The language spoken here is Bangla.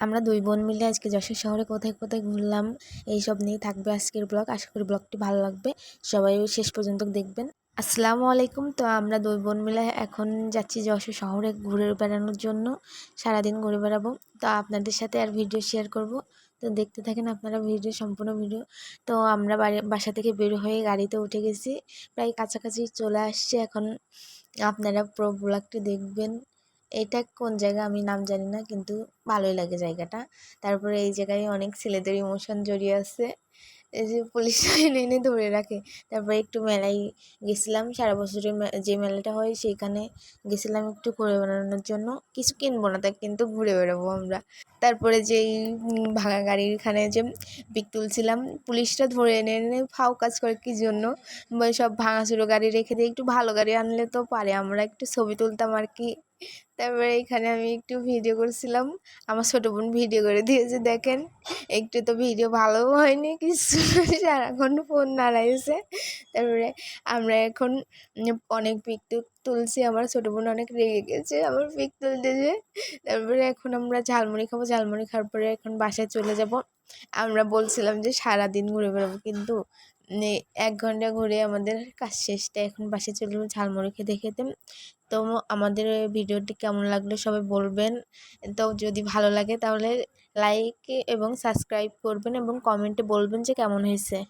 আমরা দুই বোন মিলে আজকে যশোর শহরে কোথায় কোথায় ঘুরলাম, এইসব নিয়ে থাকবে আজকের ব্লগ। আশা করি ব্লগটি ভালো লাগবে। সবাই শেষ পর্যন্ত দেখবেন। আসসালামু আলাইকুম। তো আমরা দুই বোন মিলে এখন যাচ্ছি যশোর শহরে ঘুরে বেড়ানোর জন্য। সারাদিন ঘুরে বেড়াবো। তো আপনাদের সাথে আর ভিডিও শেয়ার করব। তো দেখতে থাকেন আপনারা ভিডিও, সম্পূর্ণ ভিডিও। তো আমরা বাড়ি, বাসা থেকে বের হয়ে গাড়িতে উঠে গেছি। প্রায় কাছাকাছি চলে আসছে। এখন আপনারা পুরো ব্লগটি দেখবেন। এটা কোন জায়গা আমি নাম জানি না, কিন্তু ভালোই লাগে জায়গাটা। তারপরে এই জায়গায় অনেক ছেলেদের ইমোশন জড়িয়ে আছে। এই যে পুলিশ এনে এনে ধরে রাখে। তারপরে একটু মেলায় গেছিলাম, সারা বছরের যে মেলাটা হয় সেইখানে গেছিলাম একটু ঘুরে বেড়ানোর জন্য। কিছু কিনবো না, তা কিন্তু ঘুরে বেড়াবো আমরা। তারপরে যেই ভাঙা গাড়িরখানে যে পিক তুলছিলাম, পুলিশটা ধরে এনে এনে ফাও কাজ করে কী জন্য? সব ভাঙাচুরো গাড়ি রেখে দিয়ে একটু ভালো গাড়ি আনলে তো পারে, আমরা একটু ছবি তুলতাম আর কি। তারপরে এখানে আমি একটু ভিডিও করছিলাম। আমার ছোট বোন ভিডিও করে দিয়েছে, দেখেন। একটু তো ভিডিও ভালো হয়নি, কিছু সারাক্ষণ ফোন নাড়াইছে। তারপরে আমরা এখন অনেক পিক তুলছি আমার ছোটো বোন অনেক রেগে গেছে, আমার পিক তুলতেছে তারপরে এখন আমরা ঝালমুড়ি খাব, ঝালমুড়ি খাওয়ার পরে এখন বাসায় চলে যাব। আমরা বলছিলাম যে সারাদিন ঘুরে বেড়াবো, কিন্তু এক ঘণ্টা ঘুরে আমাদের কাজ শেষটা এখন বাসায় চলে যাব ঝালমুড়ি খেতে খেতে। তো আমাদের ভিডিওটি কেমন লাগল সবাই বলবেন। তো যদি ভালো লাগে তাহলে লাইক এবং সাবস্ক্রাইব করবেন এবং কমেন্টে বলবেন যে কেমন হয়েছে।